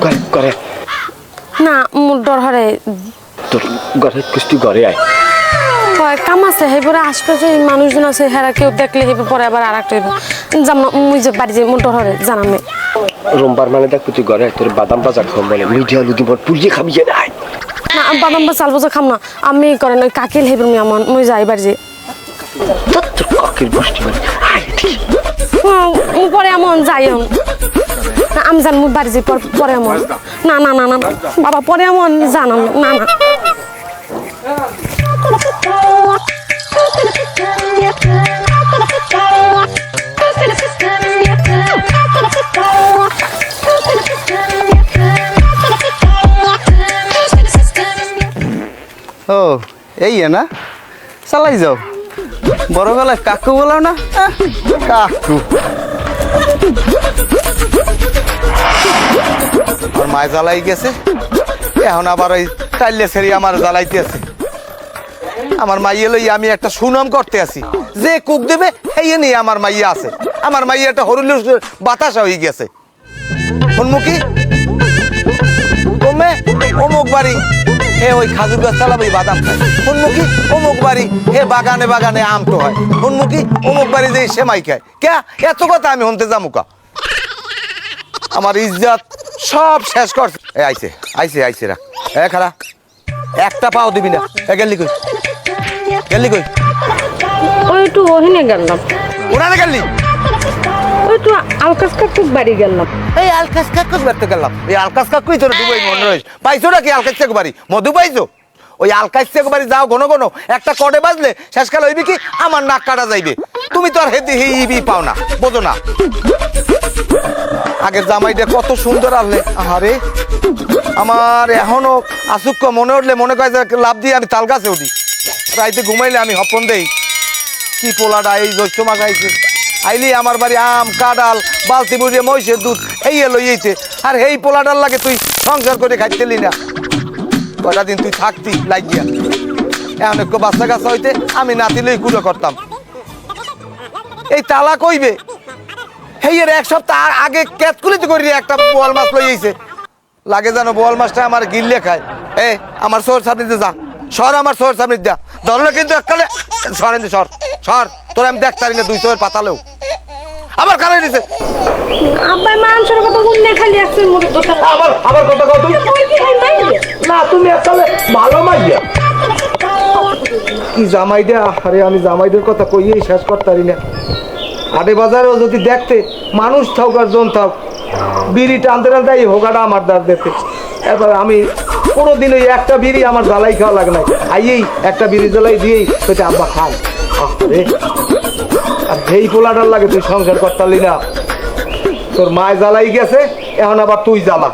করে করে না মোর ডর হরে তোর ঘরে কুস্তি ঘরে আয় হয় কাম আছে সেইবোরে আশপাশে মানুষজন আছে কেউ দেখলে সেইবোৰ যাম না মুই যে বাড়ি হরে জানামে রোমবার মানে দেখ তুই ঘরে তোর বাদাম বাজার খাম বলে মিডিয়া লুকি বল পুড়িয়ে খাবি যে না বাদাম বা চাল বজা খাম না আমি করে না কাকিল সেইবোৰ মি আমার মুই যাই বাড়ি যে। কাকের গোষ্ঠী মানে পরে এমন যাই এমন না আমি জান মুই বাড়ি যে পর- এমন না না না না। বাবা, পরে এমন জানাম না না। ও, এই না? চালাই যাও। বড় গলায় কাকু বলাও না? কাকু। মায় জ্বালাই গেছে। এখন আবার ওই টাইলে ছেড়ে আমার জ্বালাইতে আছে। আমার মাইয়ে লই আমি একটা সুনাম করতে আছি। যে কুক দেবে এই নিয়ে আমার মাইয়া আছে। আমার মাইয়া একটা হরুলের বাতাসা হয়ে গেছে। উন্মুখী কমে অমুক বাড়ি, হে ওই খাজুর গাছ চালাবো বাদাম খায়। উন্মুখী অমুক বাড়ি, হে বাগানে বাগানে আম তো হয় উন্মুখী অমুক বাড়ি যে সেমাই খায়। কে এত কথা আমি হনতে যামুকা আমার ইজ্জত সব শেষ করছে এ আইছে আইছে আইছে রা এ খারা একটা পাও দিবি না। এ গেলি কই? গেলি কই? ওই একটু ওখানে গেলাম। ওনারে গেলি ওই একটু আলকাস কাকুর বাড়ি গেলাম। এই আলকাস কাকু বেরতে গেলাম। এই আলকাস কাকুই তোর দুবাই মনে রয়েছে পাইছো নাকি আলকাস কাকু বাড়ি? মধু পাইছো? ওই আলকাস কাকু বাড়ি যাও ঘন ঘন। একটা কটে বাজলে শেষকাল হইবি কি? আমার নাক কাটা যাইবে। তুমি তো আর হেদি হিবি পাও না বোঝো না। আগের জামাইটা কত সুন্দর আনলে। আহারে, আমার এখনও আসুক্য মনে উঠলে মনে করে যে লাভ দিয়ে আমি তাল গাছে উঠি। রাইতে ঘুমাইলে আমি হপন দেই। কি পোলাটা এই জ্যৈষ্ঠ মাস আইছে। আইলি আমার বাড়ি আম, কাঁঠাল, বালতি বুড়িয়ে মহিষের দুধ, এই এলো এইতে। আর এই পোলাটার লাগে তুই সংসার করে খাইতেলি না। কটা দিন তুই থাকতি লাগিয়া। এখন একটু বাচ্চা কাচ্চা হইতে আমি নাতিলেই কুড়ো করতাম। এই তালা কইবে? এর এক সপ্তাহ আগে ক্যাতকুলিতে করি একটা বোয়াল মাছ লই আইছে। লাগে জানো বোয়াল মাছটা আমার গিললে খায়। এ আমার সর সামনে যা। সর আমার সর সামনে যা। ধরলে কিন্তু এককালে সরেন সর। সর তোর আমি না দুই পাতালেও। আবার কারে দিছে আব্বাই মানুষের কথা শুনলে খালি দোকান আবার আবার কথা কও তুই না তুমি ভালো মাইয়া। কি জামাই দে আরে আমি জামাইদের কথা কইয়েই শেষ করতারি না। হাটে বাজারেও যদি দেখতে মানুষ থাক আর জন থাক বিড়ি টানতে টানতে এই হোকাটা আমার দাঁত। দেখতে এবার আমি কোনো দিন ওই একটা বিড়ি আমার জ্বালাই খাওয়া লাগে না আইয়েই একটা বিড়ি জ্বালাই দিয়েই সেটা আব্বা খাই আরে যেই পোলাটার লাগে তুই সংসার করতালি না, তোর মায় জ্বালাই গেছে, এখন আবার তুই জ্বালা।